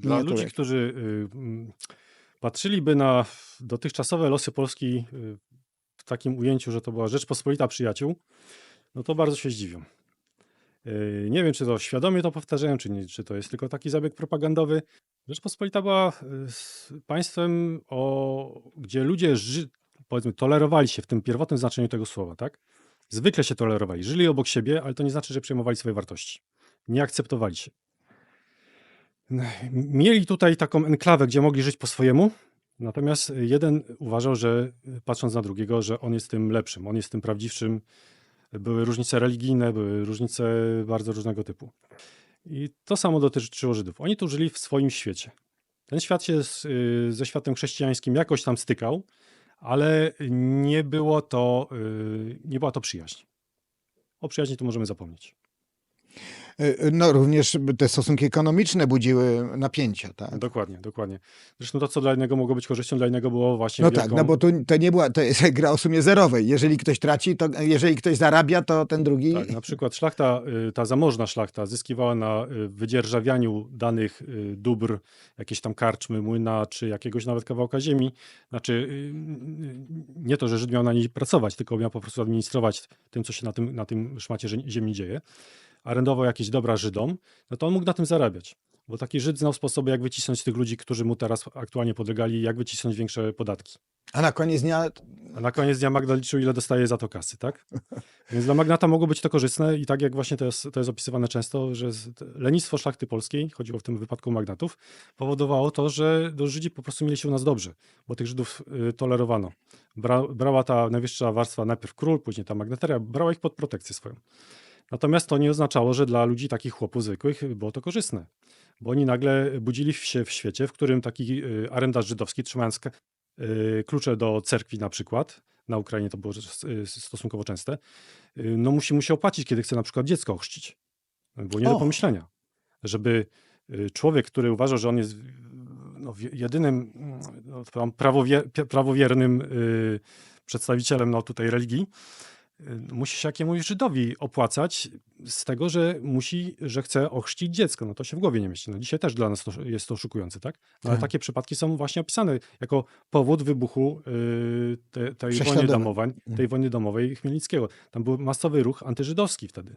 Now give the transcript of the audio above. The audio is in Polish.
Dla ludzi, miniaturek. którzy y, patrzyliby na dotychczasowe losy Polski y, w takim ujęciu, że to była Rzeczpospolita przyjaciół, no to bardzo się zdziwią. Y, Nie wiem, czy to świadomie to powtarzają, czy, nie, czy to jest tylko taki zabieg propagandowy. Rzeczpospolita była państwem, o, gdzie ludzie ży, powiedzmy, tolerowali się w tym pierwotnym znaczeniu tego słowa, tak? Zwykle się tolerowali, żyli obok siebie, ale to nie znaczy, że przyjmowali swoje wartości. Nie akceptowali się. Mieli tutaj taką enklawę, gdzie mogli żyć po swojemu, natomiast jeden uważał, że patrząc na drugiego, że on jest tym lepszym, on jest tym prawdziwszym. Były różnice religijne, były różnice bardzo różnego typu. I to samo dotyczyło Żydów. Oni tu żyli w swoim świecie. Ten świat się z, y, ze światem chrześcijańskim jakoś tam stykał, ale nie było to, y, nie była to przyjaźń. O przyjaźni tu możemy zapomnieć. Y, No również te stosunki ekonomiczne budziły napięcia, tak? Dokładnie, dokładnie. Zresztą to, co dla jednego mogło być korzyścią, dla innego było właśnie No wielką... tak, no bo tu to nie była, to jest gra o sumie zerowej. Jeżeli ktoś traci, to jeżeli ktoś zarabia, to ten drugi... Tak, na przykład szlachta, y, ta zamożna szlachta zyskiwała na y, wydzierżawianiu danych y, dóbr, jakieś tam karczmy, młyna, czy jakiegoś nawet kawałka ziemi. Znaczy, y, y, nie to, że Żyd miał na niej pracować, tylko miał po prostu administrować tym, co się na tym, na tym szmacie zie- ziemi dzieje. Arendował jakieś dobra Żydom, no to on mógł na tym zarabiać. Bo taki Żyd znał sposoby, jak wycisnąć tych ludzi, którzy mu teraz aktualnie podlegali, jak wycisnąć większe podatki. A na koniec dnia A na koniec dnia Magda liczył, ile dostaje za to kasy, tak? Więc dla magnata mogło być to korzystne i tak jak właśnie to jest, to jest opisywane często, że lenistwo szlachty polskiej, chodziło w tym wypadku o magnatów, powodowało to, że do Żydzi po prostu mieli się u nas dobrze, bo tych Żydów y, tolerowano. Bra, brała ta najwyższa warstwa, najpierw król, później ta magnateria, brała ich pod protekcję swoją. Natomiast to nie oznaczało, że dla ludzi takich chłopów zwykłych było to korzystne, bo oni nagle budzili się w świecie, w którym taki y, arendarz żydowski, trzymając y, klucze do cerkwi na przykład, na Ukrainie to było y, stosunkowo częste, no musi mu się opłacić, kiedy chce na przykład dziecko ochrzcić. Było nie do pomyślenia, żeby człowiek, który uważa, że on jest no, jedynym no, prawowie, prawowiernym przedstawicielem no, tutaj religii, musi się jakiemuś Żydowi opłacać z tego, że musi, że chce ochrzcić dziecko. No to się w głowie nie mieści. No dzisiaj też dla nas to, jest to szokujące, tak? No, ale Tak. takie przypadki są właśnie opisane jako powód wybuchu y, te, tej wojny Prześladowań. domowej, tej wojny domowej Chmielnickiego. Tam był masowy ruch antyżydowski wtedy.